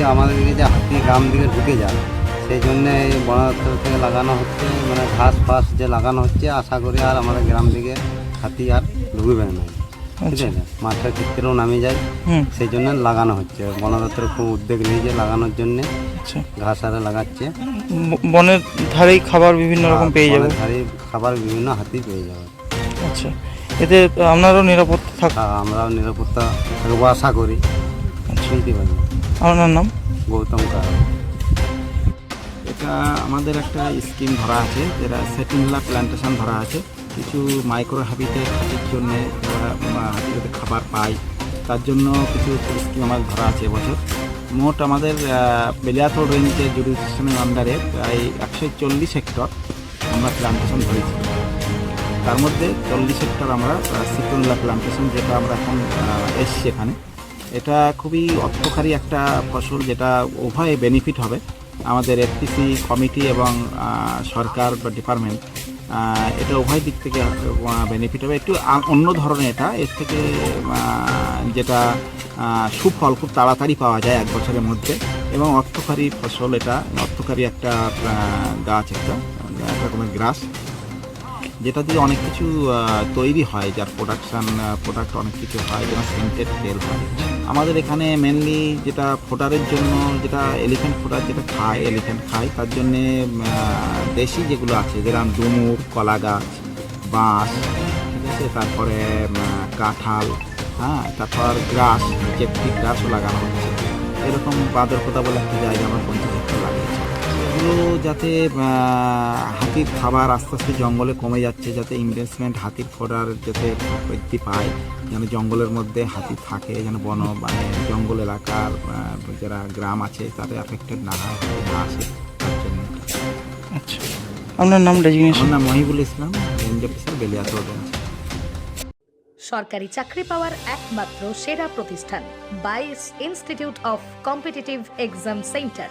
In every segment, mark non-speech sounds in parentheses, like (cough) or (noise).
যে আমাদের দিকে যে হাতি গ্রাম দিকে ঢুকে যায় সেই জন্যে এই বন দপ্তর থেকে লাগানো হচ্ছে মানে ঘাস ফাস যে লাগানো হচ্ছে আশা করি আর আমাদের গ্রাম দিকে হাতি আর ঢুকবে না। ঠিক আছে? মাঠের ক্ষেত্রেও নামে যায় সেই জন্য লাগানো হচ্ছে। বন দপ্তর খুব উদ্যোগ নিয়েছে লাগানোর জন্যে আচ্ছা। ঘাস আরে লাগাচ্ছে। বনের ধারেই খাবার বিভিন্ন রকম পেয়ে যাবে। বনের ধারে খাবার বিভিন্ন হাতি পেয়ে যাবে। আচ্ছা। এতে আপনারও নিরাপত্তা থাক তা আমরাও নিরাপত্তা থাকব আশা করি। শুনতে পারি আপনার নাম গৌতম কার এটা আমাদের একটা স্কিম ধরা আছে, যেটা সেটিংলা প্ল্যান্টেশন ধরা আছে। কিছু মাইক্রো হাবিতে হাতির জন্য যাতে খাবার পায় তার জন্য কিছু স্কিম আমাদের ধরা আছে এবছর। মোট আমাদের বেলিয়াথোর রেঞ্জের জুডিশনের আন্ডারে প্রায় একশো চল্লিশ হেক্টর আমরা প্ল্যান্টেশন ধরেছি। তার মধ্যে চল্লিশ হেক্টর আমরা সিকনলা প্ল্যান্টেশন যেটা আমরা এখন এসছি এখানে। এটা খুবই অর্থকারী একটা ফসল যেটা উভয়ে বেনিফিট হবে। আমাদের এফটিসি কমিটি এবং সরকার বা ডিপার্টমেন্ট এটা উভয় দিক থেকে বেনিফিট হবে। একটু অন্য ধরনের এটা, এর থেকে যেটা সুফল খুব তাড়াতাড়ি পাওয়া যায় এক বছরের মধ্যে। এবং অর্থকারী ফসল এটা, অর্থকারী একটা গাছ একটা, এক রকমের গ্রাস, যেটা দিয়ে অনেক কিছু তৈরি হয়। যার প্রোডাকশান প্রোডাক্ট অনেক কিছু হয়, যেমন সেন্টেড তেল হয়। আমাদের এখানে মেনলি যেটা ফোটারের জন্য, যেটা এলিফ্যান্ট ফোটার যেটা খায় এলিফ্যান্ট খায়, তার জন্যে দেশি যেগুলো আছে যেরকম ডুমুর কলা গাছ বাঁশ, ঠিক আছে? তারপরে কাঁঠাল হ্যাঁ? তারপর গ্রাস চেপটি গ্রাসও লাগানো হচ্ছে। এরকম বাদর কথা বলে একটা জায়গা আমার পঞ্চাশ হেক্টর লাগিয়েছি এগুলো যাতে হাতির খাবার আস্তে আস্তে জঙ্গলে কমে যাচ্ছে যাতে ইনভেস্টমেন্ট হাতির ফোড়ার যাতে বৃদ্ধি পায় যেন জঙ্গলের মধ্যে হাতি থাকে যেন বন মানে জঙ্গল এলাকার যারা গ্রাম আছে তাদের অ্যাফেক্টেড না হয় না আসে তার জন্য। আচ্ছা। আপনার নাম ডেজিগনেশন আমার নাম মহিবুল ইসলাম রেঞ্জ অফিসার বেলিয়াত সরকারি চাকরি পাওয়ার একমাত্র সেরা প্রতিষ্ঠান বাইস institute of competitive exam centre.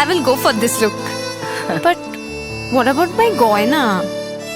I will go for this look. (laughs) but what about my goina?